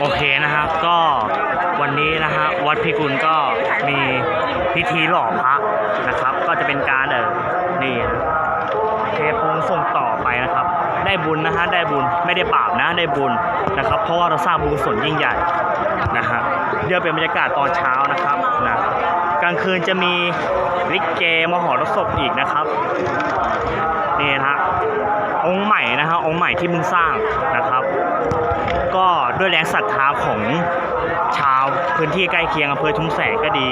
โอเคนะครับก็วันนี้นะฮะวัดพิกุลก็มีพิธีหล่อพระนะครับ ก็จะเป็นการเออนี่เทปูนส่งต่อไปนะครับ ได้บุญนะฮะได้บุญไม่ได้บาปนะได้บุญนะครับ เพราะว่าเราสร้างบุญกุศลยิ่งใหญ่นะฮะเดี๋ยวเป็นบรรยากาศตอนเช้านะครับนะกลางคืนจะมีลิเกมหรสพอีกนะครับนี่นะฮะองค์ใหม่นะฮะองค์ใหม่ที่มึงสร้างนะครับ ด้วยแรงศรัทธาของชาวพื้นที่ใกล้เคียงอำเภอชุมแสงก็ดี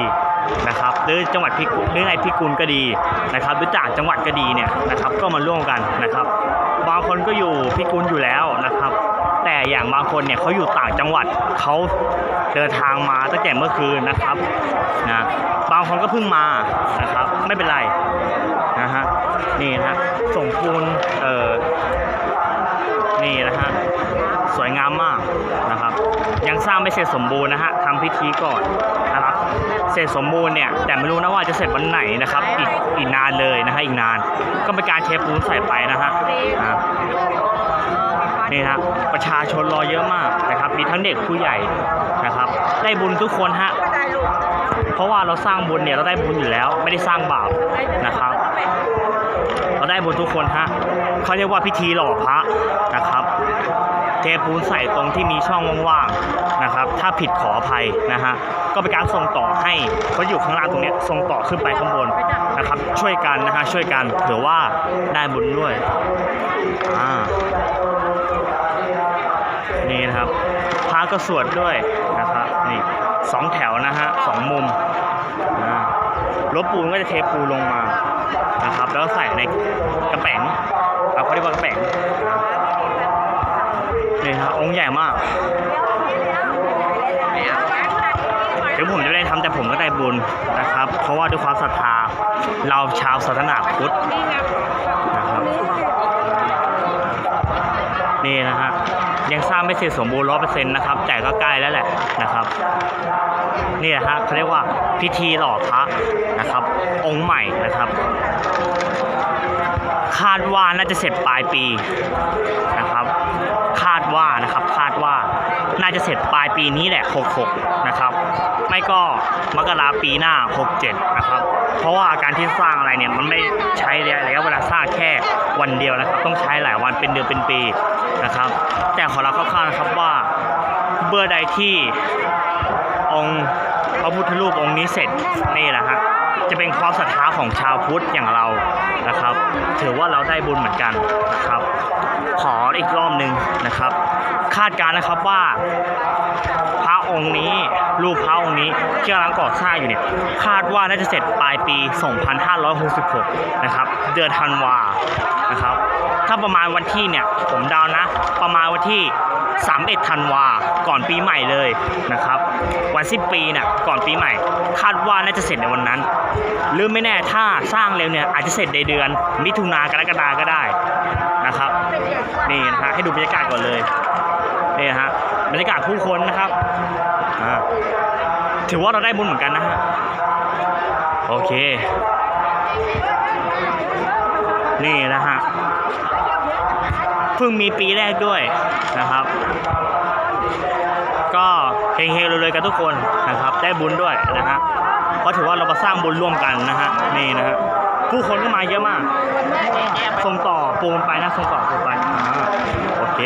นะครับหรือจังหวัดพิกุลหรือในพิกุลก็ดีนะครับหรือต่างจังหวัดก็ดีเนี่ยนะครับก็มาร่วมกันนะครับ บางคนก็อยู่พิกุลอยู่แล้วนะครับ แต่อย่างบางคนเนี่ยเขาอยู่ต่างจังหวัดเขาเดินทางมาตั้งแต่เมื่อคืนนะครับนะบางคนก็เพิ่งมานะครับไม่เป็นไรนะฮะนี่นะฮะส่งปูนเออนี่นะฮะสวยงามมาก ยังสร้างไม่เสร็จสมบูรณ์นะฮะทำพิธีก่อนนะครับเสร็จสมบูรณ์เนี่ยแต่ไม่รู้นะว่าจะเสร็จวันไหนนะครับอีกอีกนานเลยนะฮะอีกนาน ก็เป็นการเทปูนใส่ไปนะฮะนี่นะประชาชนรอเยอะมากนะครับ มีทั้งเด็กผู้ใหญ่นะครับ ได้บุญทุกคนฮะเพราะว่าเราสร้างบุญเนี่ยเราได้บุญอยู่แล้ว ไม่ได้สร้างบาปนะครับ เราได้บุญทุกคนฮะเขาเรียกว่าพิธีหล่อพระนะครับ เทปูนใส่ตรงที่มีช่องว่างๆนะครับ ถ้าผิดขออภัยนะฮะก็เป็นการส่งต่อให้เขาอยู่ข้างล่างตรงนี้ส่งต่อขึ้นไปข้างบนนะครับ ช่วยกันนะฮะช่วยกันเผื่อว่าได้บุญด้วยอ่านี่นะครับพระก็สวดด้วยนะครับนี่สองแถวนะฮะสองมุมรถปูนก็จะเทปูนลงมานะครับ แล้วใส่ในกระแป๋งเอาเขาเรียกว่ากระแป๋ง ครับองค์ใหญ่มากถึงผมจะไม่ได้ทำแต่ผมก็ได้บุญนะครับ เพราะว่าด้วยความศรัทธาเราชาวศาสนาพุทธนะครับ นี่นะฮะยังสร้างไม่เสร็จสมบูรณ์ร้อเปอร์เซ็นต์นะครับ แต่ก็ใกล้แล้วแหละนะครับ นี่นะฮะเขาเรียกว่าพิธีหล่อพระนะครับ องค์ใหม่นะครับ คาดว่าน่าจะเสร็จปลายปีนะครับ คาดว่านะครับคาดว่าน่าจะเสร็จปลายปีนี้แหละ 66 นะครับ ไม่ก็มกราปีหน้า 67 นะครับ เพราะว่าการที่สร้างอะไรเนี่ยมันไม่ใช้ระยะเวลาสร้างแค่วันเดียวนะครับ ต้องใช้หลายวันเป็นเดือนเป็นปีนะครับ แต่ขอเราคร่าวๆนะครับว่าเมื่อใดที่องค์พระพุทธรูปองค์นี้เสร็จนี่แหละฮะ จะเป็นความศรัทธาของชาวพุทธอย่างเรานะครับ ถือว่าเราได้บุญเหมือนกันนะครับ ขออีกรอบหนึ่งนะครับ คาดการนะครับว่า องค์นี้ รูปพระองค์นี้ที่กำลังก่อสร้างอยู่เนี่ยคาดว่าน่าจะเสร็จปลายปี 2566 นะครับ เดือนธันวานะครับ ถ้าประมาณวันที่เนี่ย ผมเดานะ ประมาณวันที่ 31 ธันวา ก่อนปีใหม่เลยนะครับ วันสิ้นปีเนี่ยก่อนปีใหม่ คาดว่าน่าจะเสร็จในวันนั้น หรือไม่แน่ถ้าสร้างเร็วเนี่ยอาจจะเสร็จในเดือน มิถุนากรกฎาก็ได้นะครับนี่นะฮะให้ดูบรรยากาศก่อนเลยนี่ฮะบรรยากาศผู้คนนะครับ ถือว่าเราได้บุญเหมือนกันนะฮะ โอเค นี่นะฮะ เพิ่งมีปีแรกด้วยนะครับ ก็เฮงๆเลยๆกันทุกคนนะครับ ได้บุญด้วยนะฮะเพราะถือว่าเรามาสร้างบุญร่วมกันนะฮะ นี่นะฮะ ผู้คนก็มาเยอะมาก ส่งต่อปูนไปนะ ส่งต่อปูนไปโอเค